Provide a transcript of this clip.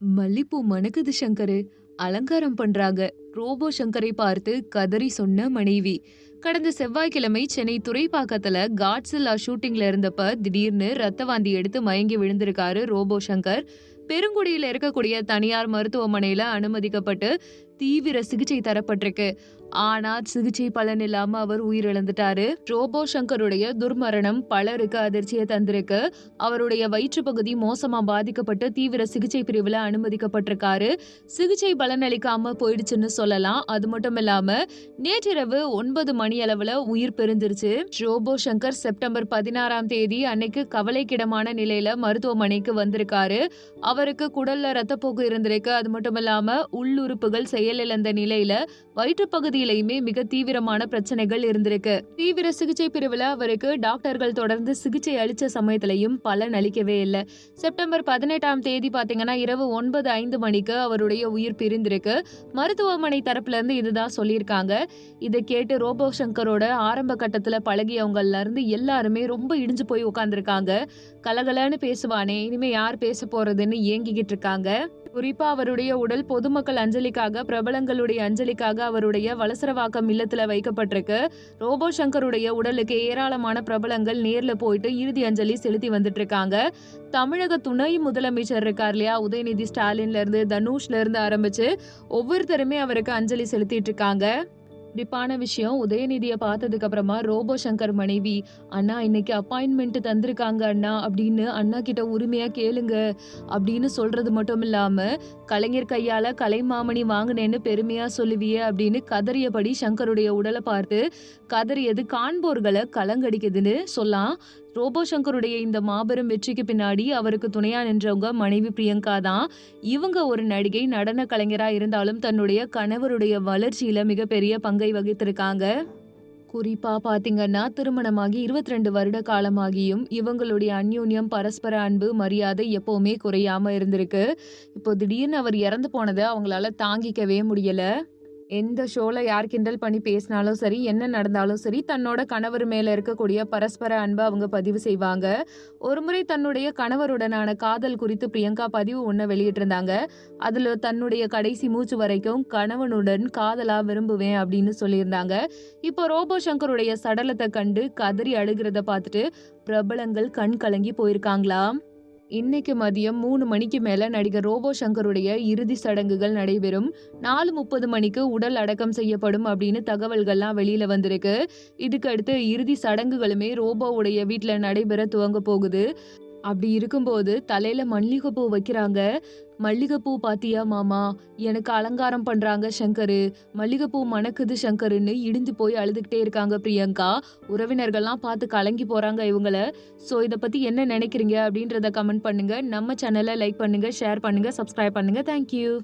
மல்லிப்பூ மணக்குது சங்கரு. அலங்காரம் பண்றாங்க. ரோபோ சங்கரை பார்த்து கதறி சொன்ன மனைவி. கடந்த செவ்வாய்க்கிழமை சென்னை துறைப்பாக்கத்துல காட்ஸில்லா ஷூட்டிங்ல இருந்தப்ப திடீர்னு ரத்த வாந்தி எடுத்து மயங்கி விழுந்திருக்காரு ரோபோ சங்கர். பெருங்குடியில் இருக்கக்கூடிய தனியார் மருத்துவமனையில் அனுமதிக்கப்பட்டு தீவிர சிகிச்சை தரப்பட்டிருக்கு. ஆனா சிகிச்சை பலன் இல்லாம அவர் உயிரிழந்துட்டாரு. ரோபோ சங்கருடைய துர்மரணம் பலருக்கு அதிர்ச்சியை தந்திருக்கு. அவருடைய வயிற்று பகுதி மோசமா பாதிக்கப்பட்டு தீவிர சிகிச்சை பிரிவுல அனுமதிக்கப்பட்டிருக்காரு. சிகிச்சை பலனளிக்காம போயிடுச்சுன்னு சொல்லலாம். அது மட்டும் இல்லாம நேற்றிரவு ஒன்பது மணி அளவுல உயிர் பெருந்துருச்சு ரோபோ சங்கர் செப்டம்பர் பதினாறாம் தேதி அன்னைக்கு கவலைக்கிடமான நிலையில மருத்துவமனைக்கு வந்திருக்காரு. அவருக்கு குடல்ல ரத்தப்போக்கு இருந்திருக்கு. அது மட்டும் இல்லாம உள்ளுறுப்புகள் செயலிழந்த நிலையில வயிற்றுப்பகுதியிலையுமே மிக தீவிரமான பிரச்சனைகள் இருந்திருக்கு. தீவிர சிகிச்சை பிரிவுல அவருக்கு டாக்டர்கள் தொடர்ந்து சிகிச்சை அளிச்ச சமயத்திலையும் பலன் அளிக்கவே இல்லை. செப்டம்பர் பதினெட்டாம் தேதி பாத்தீங்கன்னா இரவு ஒன்பது ஐந்து மணிக்கு அவருடைய உயிர் பிரிந்திருக்கு. மருத்துவமனை தரப்புல இருந்து இதுதான் சொல்லியிருக்காங்க. இதை கேட்டு ரோபோ சங்கரோட ஆரம்ப கட்டத்துல பழகியவங்கள்ல இருந்து எல்லாருமே ரொம்ப இடிஞ்சு போய் உட்காந்துருக்காங்க கலகலன்னு பேசுவானே இனிமே யார் பேச போறதுன்னு இயங்கிக்கிட்டு இருக்காங்க குறிப்பா அவருடைய உடல் பொதுமக்கள் அஞ்சலிக்காக பிரபலங்களுடைய அஞ்சலிக்காக அவருடைய வலசரவாக்கம் இல்லத்துல வைக்கப்பட்டிருக்கு. ரோபோ சங்கருடைய உடலுக்கு ஏராளமான பிரபலங்கள் நேர்ல போயிட்டு இறுதி அஞ்சலி செலுத்தி வந்துட்டு இருக்காங்க தமிழக துணை முதலமைச்சர் இருக்கார் இல்லையா? உதயநிதி ஸ்டாலின்ல இருந்து தனுஷ்ல இருந்து ஆரம்பிச்சு ஒவ்வொருத்தருமே அவருக்கு அஞ்சலி செலுத்திட்டு இருக்காங்க குறிப்பான விஷயம். உதயநிதியை பார்த்ததுக்கு அப்புறமா ரோபோ சங்கர் மனைவி அண்ணா இன்னைக்கு அப்பாயின்மெண்ட் தந்திருக்காங்க அண்ணா அப்படின்னு அண்ணா கிட்ட உரிமையா கேளுங்க அப்படின்னு சொல்றது மட்டும் இல்லாம கலைஞர் கையால கலைமாமணி வாங்கினேன்னு பெருமையா சொல்லுவியே அப்படின்னு கதறியபடி சங்கருடைய உடலை பார்த்து கதறியது காண்போர்களை கலங்கடிக்குதுன்னு சொல்லலாம். ரோபோ சங்கருடைய இந்த மாபெரும் வெற்றிக்கு பின்னாடி அவருக்கு துணையா நின்றவங்க மனைவி பிரியங்கா தான். இவங்க ஒரு நடிகை நடன கலைஞரா இருந்தாலும் தன்னுடைய கணவருடைய வளர்ச்சியில மிகப்பெரிய பங்கை வகித்திருக்காங்க. குறிப்பா பாத்தீங்கன்னா திருமணமாகி இருபத்தி ரெண்டு வருட காலமாகியும் இவங்களுடைய அந்யோன்யம் பரஸ்பர அன்பு மரியாதை எப்பவுமே குறையாம இருந்திருக்கு. இப்போ திடீர்னு அவர் இறந்து போனதை அவங்களால தாங்கிக்கவே முடியல. எந்த ஷோல யார் கிண்டல் பண்ணி பேசினாலும் சரி என்ன நடந்தாலும் சரி தன்னோட கணவர் மேல இருக்கக்கூடிய பரஸ்பர அன்பை அவங்க பதிவு செய்வாங்க. ஒருமுறை தன்னுடைய கணவருடனான காதல் குறித்து பிரியங்கா பதிவு ஒன்று வெளியிட்டிருந்தாங்க. அதுல தன்னுடைய கடைசி மூச்சு வரைக்கும் கணவனுடன் காதலா விரும்புவேன் அப்படின்னு சொல்லியிருந்தாங்க. இப்போ ரோபோ சங்கருடைய சடலத்தை கண்டு கதறி அழுகிறத பார்த்துட்டு பிரபலங்கள் கண் கலங்கி போயிருக்காங்களாம். இன்னைக்கு மதியம் மூணு மணிக்கு மேல நடிகர் ரோபோ சங்கருடைய இறுதி சடங்குகள் நடைபெறும். நாலு முப்பது மணிக்கு உடல் அடக்கம் செய்யப்படும் அப்படின்னு தகவல்கள்லாம் வெளியில வந்திருக்கு. இதுக்கு அடுத்து இறுதி சடங்குகளுமே ரோபோவுடைய வீட்டில் நடைபெற துவங்க போகுது. அப்படி இருக்கும்போது தலையில மல்லிகைப்பூ வைக்கிறாங்க. மல்லிகைப்பூ பாத்தியா மாமா? எனக்கு அலங்காரம் பண்றாங்க சங்கரு. மல்லிகைப்பூ மணக்குது சங்கருன்னு இடிந்து போய் அழுதுகிட்டே இருக்காங்க பிரியங்கா. உறவினர்கள்லாம் பார்த்து கலங்கி போறாங்க இவங்கள. ஸோ இதை பத்தி என்ன நினைக்கிறீங்க அப்படின்றத கமெண்ட் பண்ணுங்க. நம்ம சேனலை லைக் பண்ணுங்க ஷேர் பண்ணுங்க சப்ஸ்கிரைப் பண்ணுங்க. தேங்க்யூ